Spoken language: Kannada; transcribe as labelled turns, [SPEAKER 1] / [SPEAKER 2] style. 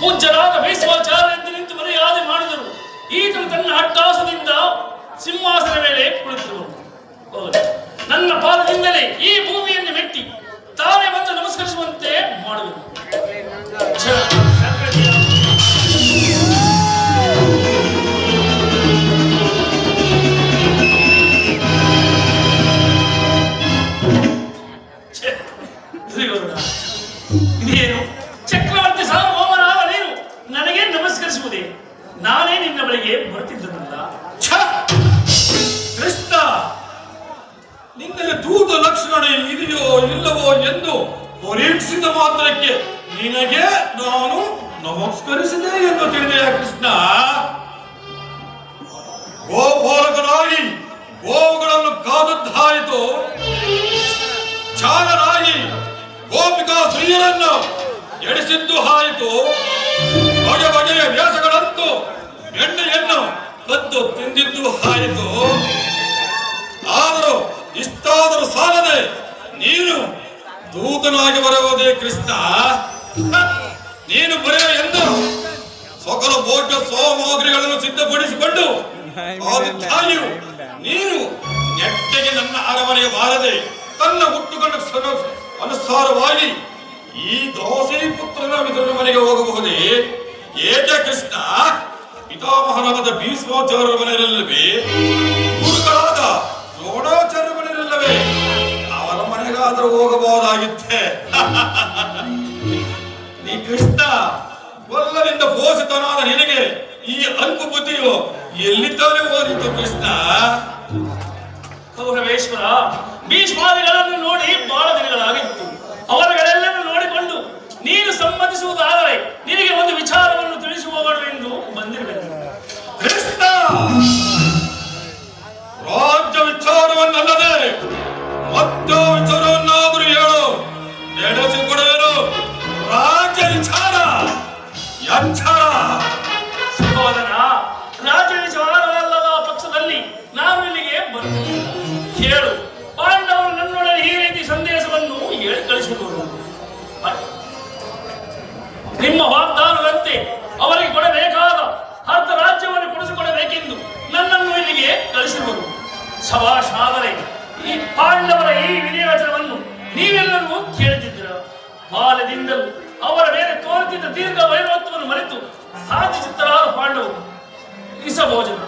[SPEAKER 1] ಪೂಜ್ಯರಾದ ಭೀಷ್ಮಾಚಾರ ಎಂದು ನಿಂತು ಮರ್ಯಾದೆ ಮಾಡಿದರು. ಈತನು ತನ್ನ ಅಟ್ಟಾಸದಿಂದ ಸಿಂಹಾಸನ ಮೇಲೆ ಕುಳಿತರು ನನ್ನ ಪಾದದಿಂದಲೇ ಈ ಭೂಮಿಯನ್ನು ಮೆಟ್ಟಿ, ತಾನೇ ಬಂದು ನಮಸ್ಕರಿಸುವಂತೆ ಮಾಡುವರು ನಾನೇ ನಿನ್ನ ಬಳಿಗೆ ಬರುತ್ತಿದ್ದನಲ್ಲ.
[SPEAKER 2] ಛ! ಕೃಷ್ಣ! ನಿನ್ನಲ್ಲಿ ದೂತ ಲಕ್ಷಣ ಇದೆಯೋ ಇಲ್ಲವೋ ಎಂದು ಪರೀಕ್ಷಿಸಿದ ಮಾತ್ರಕ್ಕೆ ನಿನಗೆ ನಾನು ನಮಸ್ಕರಿಸಿದೆ ಎಂದು ತಿಳಿದೆಯ ಕೃಷ್ಣ? ಕದ್ದು ತಿಂದಿದ್ದು ಆಯಿತು ಆದರೂ ಇಷ್ಟಾದರೂ ಸಾಲದೆ ನೀನು ದೂತನಾಗಿ ಬರುವುದೇ ಕೃಷ್ಣ. ನೀನು ಬರೆಯ ಎಂದು ಸಕಲ ಭೋಗ್ಯ ಸಾಮಗ್ರಿಗಳನ್ನು ಸಿದ್ಧಪಡಿಸಿಕೊಂಡು ನೀನು ನೆಟ್ಟಗೆ ನನ್ನ ಅರಮನೆಗೆ ಬಾರದೆ ತನ್ನ ಹುಟ್ಟುಕೊಂಡು ಅನುಸಾರವಾಗಿ ಈ ದೋಸೆ ಪುತ್ರನ ಮಿತ್ರನ ಮನೆಗೆ ಹೋಗಬಹುದೇ? ಏಕೆ ಕೃಷ್ಣ? ಪಿತಾಮಹನಾದ ಭೀಸ್ಮಾಚಾರ್ಯರ ಮನೆಯಲ್ಲವೇ ಗುರುಗಳಾದ ದ್ರೋಣಾಚಾರ್ಯ ಮನೆಯಲ್ಲವೇ ಅವರ ಮನೆಗಾದರೂ ಹೋಗಬಹುದಾಗಿತ್ತೆ? ನೀ ಕೃಷ್ಣ, ಒಲ್ಲದಿಂದ ಪೋಷಿತನಾದ ನಿನಗೆ ಈ ಅಲ್ಪ ಬುದ್ಧಿಯು ಎಲ್ಲಿದ್ದಾನೆ ಓದಿತು ಕೃಷ್ಣ?
[SPEAKER 1] ಕೌರವೇಶ್ವರ ಭೀಷ್ಮಾದಿಗಳನ್ನು ನೋಡಿ ಬಹಳ ದಿನಗಳಾಗಿತ್ತು. ಅವರುಗಳೆಲ್ಲರೂ ನೋಡಿಕೊಂಡು, ನೀನು ಸಮ್ಮತಿಸುವುದಾದರೆ
[SPEAKER 2] ಯಂಚಾರ
[SPEAKER 1] ಸಹೋದರ ರಾಜ್ಯ ವಿಚಾರವಲ್ಲದ ಪಕ್ಷದಲ್ಲಿ ನಾನು ಇಲ್ಲಿಗೆ ಬರ್ತೀನಿ ಕೇಳು ಪಾಂಡವರು ನನ್ನೊಡನೆ ಈ ರೀತಿ ಸಂದೇಶವನ್ನು ಹೇಳಿ ಕಳಿಸಿದರು ನಿಮ್ಮ ವಾಗ್ದಾನದಂತೆ ಅವರಿಗೆ ಕೊಡಬೇಕಾದ ಅರ್ಧ ರಾಜ್ಯವನ್ನು ಕೊಡಿಸಿಕೊಡಬೇಕೆಂದು ನನ್ನನ್ನು ಇಲ್ಲಿಗೆ ಕಳಿಸಿರುವರು ಸಭಾ ಆದರೆ ಈ ಪಾಂಡವರ ಈ ವಿನಿಯೋಜನವನ್ನು ನೀವೆಲ್ಲರೂ ಕೇಳುತ್ತಿದ್ದೀರ ಬಾಲ್ಯದಿಂದಲೂ ಅವರ ಮೇಲೆ ತೋರುತ್ತಿದ್ದ ದೀರ್ಘ ಮರೆತು ಸಾಧಿಸುತ್ತಲಾದ ಪಾಂಡವರು ಇಸಭೋಜನ